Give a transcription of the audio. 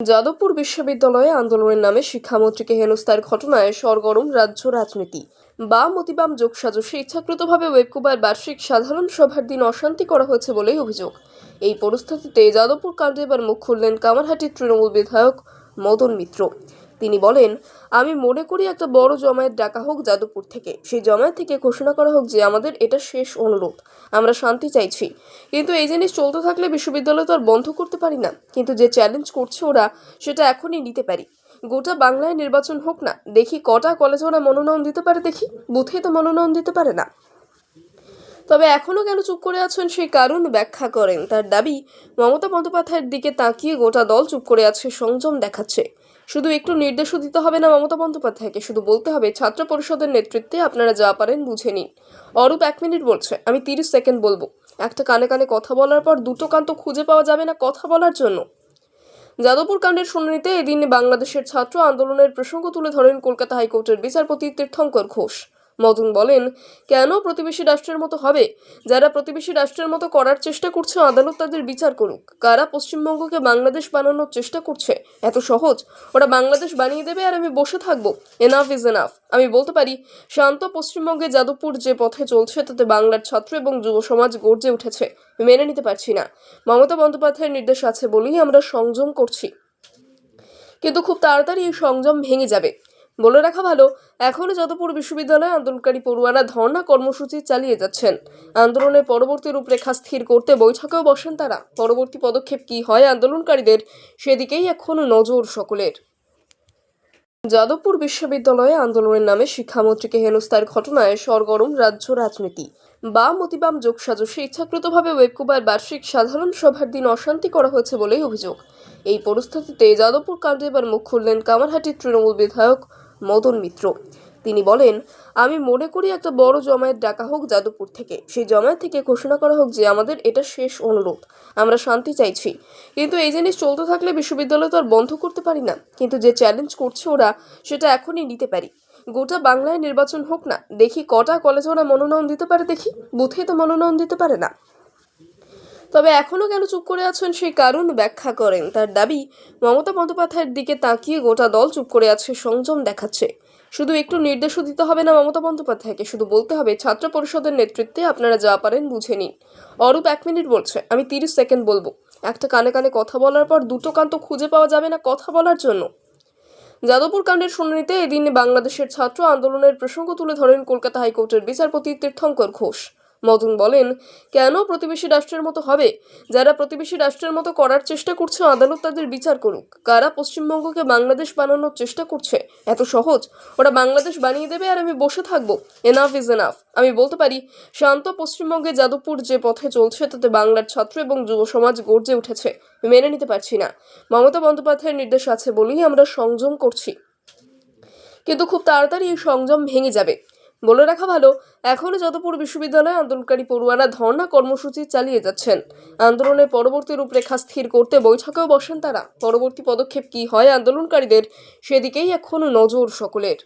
যাদবপুর বিশ্ববিদ্যালয়ে আন্দোলনের নামে শিক্ষামন্ত্রীকে হেনস্থার ঘটনায় সরগরম রাজ্য রাজনীতি। বাম অতিবাম যোগসাজশে ইচ্ছাকৃতভাবে ওয়েবকুবার বার্ষিক সাধারণ সভার দিন অশান্তি করা হয়েছে বলেই অভিযোগ। এই পরিস্থিতিতে যাদবপুর কাণ্ডে এবার মুখ খুললেন কামারহাটির তৃণমূল বিধায়ক মদন মিত্র। তিনি বলেন, আমি মনে করি একটা বড় জমায়েত ডাকা হোক যাদবপুর থেকে। সেই জমায়েত থেকে ঘোষণা করা হোক যে আমাদের এটা শেষ অনুরোধ। আমরা শান্তি চাইছি। কিন্তু এই জিনিস চলতে থাকলে বিশ্ববিদ্যালয় তো আর বন্ধ করতে পারি না। কিন্তু যে চ্যালেঞ্জ করছে ওরা, সেটা এখনই নিতে পারি। গোটা বাংলায় নির্বাচন হোক না, দেখি কটা কলেজে ওরা মনোনয়ন দিতে পারে দেখি। বুথে তো মনোনয়ন দিতে পারে না। তবে এখনও কেন চুপ করে আছেন সেই কারণ ব্যাখ্যা করেন। তার দাবি, মমতা বন্দ্যোপাধ্যায়ের দিকে তাকিয়ে গোটা দল চুপ করে আছে, সংযম দেখাচ্ছে। শুধু একটু নির্দেশও দিতে হবে না মমতা বন্দ্যোপাধ্যায়কে। শুধু বলতে হবে, ছাত্র পরিষদের নেতৃত্বে আপনারা যা পারেন বুঝে নিন। অরূপ এক মিনিট বলছে, আমি তিরিশ সেকেন্ড বলব। একটা কানে কানে কথা বলার পর দুটো কান তো খুঁজে পাওয়া যাবে না কথা বলার জন্য। যাদবপুর কাণ্ডের শুনানিতে এদিন বাংলাদেশের ছাত্র আন্দোলনের প্রসঙ্গ তুলে ধরেন কলকাতা হাইকোর্টের বিচারপতি তীর্থঙ্কর ঘোষ। মদন বলেন, কেন প্রতিবেশী রাষ্ট্রের মতো হবে? যারা প্রতিবেশী রাষ্ট্রের মতো করার চেষ্টা করছে, আদালত তাদের বিচার করুক। কারা পশ্চিমবঙ্গকে বাংলাদেশ বানানোর চেষ্টা করছে? এত সহজ? ওরা বাংলাদেশ বানিয়ে দেবে আর আমি বসে থাকব। এনাফ ইজ এনাফ আমি বলতে পারি, শান্ত পশ্চিমবঙ্গে যাদবপুর যে পথে চলছে, তাতে বাংলার ছাত্র এবং যুব সমাজ গর্জে উঠেছে। মেনে নিতে পারছি না। মমতা বন্দ্যোপাধ্যায়ের নির্দেশ আছে বলেই আমরা সংযম করছি। কিন্তু খুব তাড়াতাড়ি এই সংযম ভেঙে যাবে। বলে রাখা ভালো এখনও যাদবপুর বিশ্ববিদ্যালয়ে আন্দোলনকারী পড়ুয়ারা ধর্ণা কর্মসূচি চালিয়ে যাচ্ছেন। আন্দোলনের পরবর্তী রূপরেখা স্থির করতে বৈঠকেও বসেন তারা। পরবর্তী পদক্ষেপ কি হয় আন্দোলনকারীদের, সেদিকেই এখনও নজর সকলের। যাদবপুর বিশ্ববিদ্যালয়ে আন্দোলনের নামে শিক্ষামন্ত্রীকে হেনস্থার ঘটনায় সরগরম রাজ্য রাজনীতি। বাম অতিবাম যোগসাজশে ইচ্ছাকৃতভাবে ওয়েবকুবার বার্ষিক সাধারণ সভার দিন অশান্তি করা হয়েছে বলেই অভিযোগ। এই পরিস্থিতিতে যাদবপুর কাণ্ডে এবার মুখ খুললেন কামারহাটির তৃণমূল বিধায়ক মদন মিত্র। তিনি বলেন, আমি মনে করি একটা বড় জমায়েত ডাকা হোক যাদবপুর থেকে। সেই জমায়েত থেকে ঘোষণা করা হোক যে আমাদের এটা শেষ অনুরোধ। আমরা শান্তি চাইছি। কিন্তু এই জিনিস চলতে থাকলে বিশ্ববিদ্যালয় তো আর বন্ধ করতে পারি না। কিন্তু যে চ্যালেঞ্জ করছে ওরা, সেটা এখনই নিতে পারি। গোটা বাংলায় নির্বাচন হোক না, দেখি কটা কলেজে ওরা মনোনয়ন দিতে পারে দেখি। বুথে তো মনোনয়ন দিতে পারে না। তবে এখনও কেন চুপ করে আছেন সেই কারণ ব্যাখ্যা করেন? তার দাবি, মমতা বন্দ্যোপাধ্যায়ের দিকে তাকিয়ে গোটা দল চুপ করে আছে, সংযম দেখাচ্ছে। শুধু একটু নির্দেশও দিতে হবে না মমতা বন্দ্যোপাধ্যায়কে, শুধু বলতে হবে ছাত্র পরিষদের নেতৃত্বে আপনারা যা পারেন বুঝে নিন। অরূপ এক মিনিট বলছে, আমি তিরিশ সেকেন্ড বলব। একটা কানে কানে কথা বলার পর দুটো কান তো খুঁজে পাওয়া যাবে না কথা বলার জন্য। যাদবপুর কাণ্ডের শুনানিতে এদিন বাংলাদেশের ছাত্র আন্দোলনের প্রসঙ্গ তুলে ধরেন কলকাতা হাইকোর্টের বিচারপতি তীর্থঙ্কর ঘোষ। মদন বলেন, কেন প্রতিবেশী রাষ্ট্রের মতো হবে? যারা প্রতিবেশী রাষ্ট্রের মতো করার চেষ্টা করছে, আদালত তাদের বিচার করুক। কারা পশ্চিমবঙ্গকে বাংলাদেশ বানানোর চেষ্টা করছে? এত সহজ? ওরা বাংলাদেশ বানিয়ে দেবে আর আমি বসে থাকব। এনাফ ইজ এনাফ আমি বলতে পারি, শান্ত পশ্চিমবঙ্গে যাদবপুর যে পথে চলছে, তাতে বাংলার ছাত্র এবং যুব সমাজ গর্জে উঠেছে। মেনে নিতে পারছি না। মমতা বন্দ্যোপাধ্যায়ের নির্দেশ আছে বলেই আমরা সংযম করছি। কিন্তু খুব তাড়াতাড়ি এই সংযম ভেঙে যাবে। বলে রাখা ভালো, এখনও যাদবপুর বিশ্ববিদ্যালয়ে আন্দোলনকারী পড়ুয়ারা ধর্ণা কর্মসূচি চালিয়ে যাচ্ছেন। আন্দোলনের পরবর্তী রূপরেখা স্থির করতে বৈঠকেও বসেন তারা। পরবর্তী পদক্ষেপ কি হয় আন্দোলনকারীদের, সেদিকেই এখনও নজর সকলের।